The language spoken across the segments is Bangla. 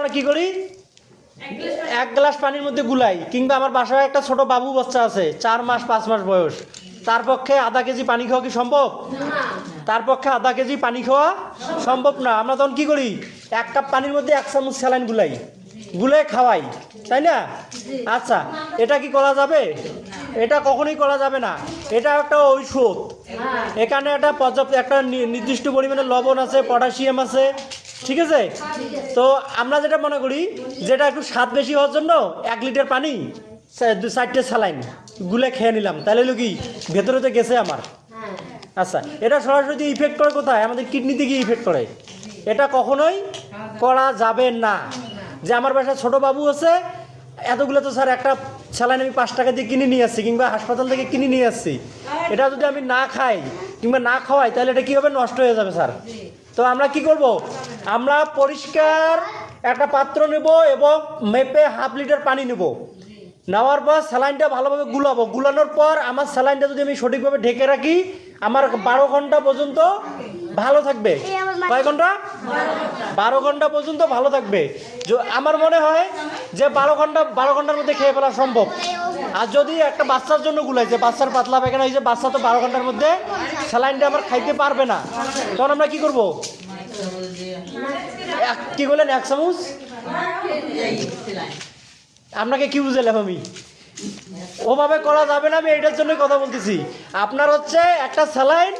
আমরা কি করি? এক গ্লাস পানির মধ্যে গুলাই, কিংবা আমার বাসায় একটা ছোট বাবু বাচ্চা আছে, চার মাস, পাঁচ মাস বয়স। তার পক্ষে আধা কেজি পানি খাওয়া কি সম্ভব? তার পক্ষে আধা কেজি পানি খাওয়া সম্ভব না। আমরা তখন কি করি? এক কাপ পানির মধ্যে এক চামচ স্যালাইন গুলাই, গুলে খাওয়াই, তাই না? আচ্ছা এটা কি করা যাবে? এটা কখনোই করা যাবে না। এটা একটা ঔষধ। এখানে একটা পর্যাপ্ত, একটা নির্দিষ্ট পরিমাণে লবণ আছে, পটাশিয়াম আছে ঠিক আছে? তো আমরা যেটা মনে করি, যেটা একটু স্বাদ বেশি হওয়ার জন্য এক লিটার পানি দু চারটে স্যালাইন গুলে খেয়ে নিলাম। তাহলে হলো ভেতরে তো গেছে আমার। আচ্ছা এটা সরাসরি ইফেক্ট করে কোথায়? আমাদের কিডনিতে গিয়ে ইফেক্ট করে। এটা কখনোই করা যাবে না। যে আমার বাসায় ছোট বাবু আছে, এতগুলো তো স্যার একটা স্যালাইন আমি পাঁচ টাকা দিয়ে কিনে নিয়ে আসছি, কিংবা হাসপাতাল থেকে কিনে নিয়ে আসছি। এটা যদি আমি না খাই, কিংবা না খাওয়াই, তাহলে এটা কী হবে? নষ্ট হয়ে যাবে, স্যার। তো আমরা কি করব? আমরা পরিষ্কার একটা পাত্র নেব এবং মেপে হাফ লিটার পানি নেব। নেওয়ার পর স্যালাইনটা ভালোভাবে গুলাবো। গুলানোর পর আমার স্যালাইনটা যদি আমি সঠিকভাবে ঢেকে রাখি, আমার বারো ঘণ্টা পর্যন্ত ভালো থাকবে? কয় ঘণ্টা? বারো ঘণ্টা পর্যন্ত ভালো থাকবে। আমার মনে হয় যে বারো ঘণ্টা বারো ঘণ্টার মধ্যে খেয়ে ফেলা সম্ভব। আর যদি একটা বাচ্চার জন্য গুলাইছে বাচ্চার পাতলা পায়খানা হয়েছে বাচ্চা তো বারো ঘণ্টার মধ্যে স্যালাইনটা আমার খাইতে পারবে না। তখন আমরা কি করব? এক- কি বললেন এক চামচ? আপনাকে কি বুঝালাম আমি? ওভাবে করা যাবে না, আমি এটার জন্য কথা বলতেছি। আপনার হচ্ছে একটা স্যালাইন,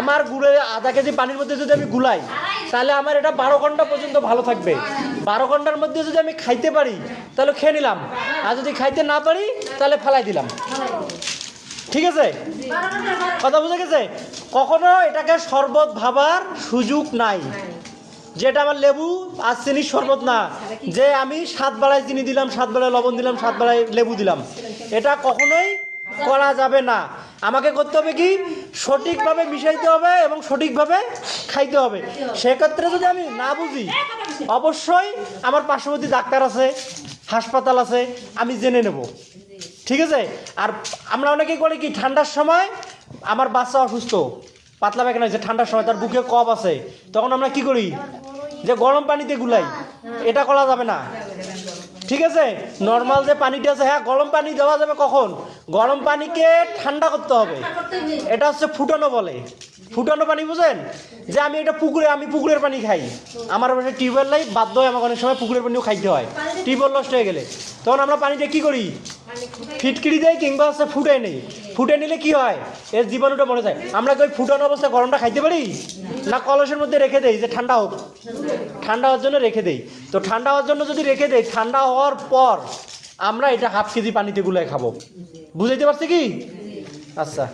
আমার গুড়ে আধা কেজি পানির মধ্যে যদি আমি গুলাই, তাহলে আমার এটা বারো ঘণ্টা পর্যন্ত ভালো থাকবে। বারো ঘণ্টার মধ্যে যদি আমি খাইতে পারি, তাহলে খেয়ে নিলাম। আর যদি খাইতে না পারি, তাহলে ফেলাই দিলাম। ঠিক আছে? কথা বুঝে গেছে? কখনো এটাকে শরবত ভাবার সুযোগ নাই। যেটা আমার লেবু আর চিনির শরবত না। যে আমি সাত বেলায় চিনি দিলাম, সাত বেলায় লবণ দিলাম, সাত বেলায় লেবু দিলাম। এটা কখনোই করা যাবে না। আমাকে করতে হবে কি? সঠিকভাবে মিশাইতে হবে এবং সঠিকভাবে খাইতে হবে। সেক্ষেত্রে যদি আমি না বুঝি, অবশ্যই আমার পার্শ্ববর্তী ডাক্তার আছে, হাসপাতাল আছে, আমি জেনে নেব। ঠিক আছে? আর আমরা অনেকেই করি কি, ঠান্ডার সময় আমার বাচ্চা অসুস্থ, পাতলা পায়খানা হয়েছে ঠান্ডার সময় তার বুকে কপ আছে, তখন আমরা কি করি? যে গরম পানিতে গুলাই। এটা করা যাবে না। ঠিক আছে? নর্মাল যে পানিটা আছে হ্যাঁ গরম পানি দেওয়া যাবে কখন? গরম পানিকে ঠান্ডা করতে হবে। এটা হচ্ছে ফুটানো বলে। ফুটানো পানি বুঝেন? যে আমি এটা পুকুরে, আমি পুকুরের পানি খাই। আমার বাসায় টিউবওয়েল নাই, বাধ্য হয় আমাকে অনেক সময় পুকুরের পানিও খাইতে হয়। টিউবওয়েল নষ্ট হয়ে গেলে। তখন আমরা পানিটা কি করি? ফিটকিরি দেয় কিংবা হচ্ছে ফুটে নেই ফুটে নিলে কি হয়? এর জীবাণুটা মরে যায়। আমরা কি ফুটানো অবস্থায় গরমটা খাইতে পারি? না কলসের মধ্যে রেখে দেই, যে ঠান্ডা হোক? ঠান্ডা হওয়ার জন্য রেখে দেই। তো ঠান্ডা হওয়ার জন্য যদি রেখে দেই, ঠান্ডা হওয়ার পর আমরা এটা হাফ কেজি পানিতে গুলায় খাব। বুঝাইতে পারছি কি? আচ্ছা।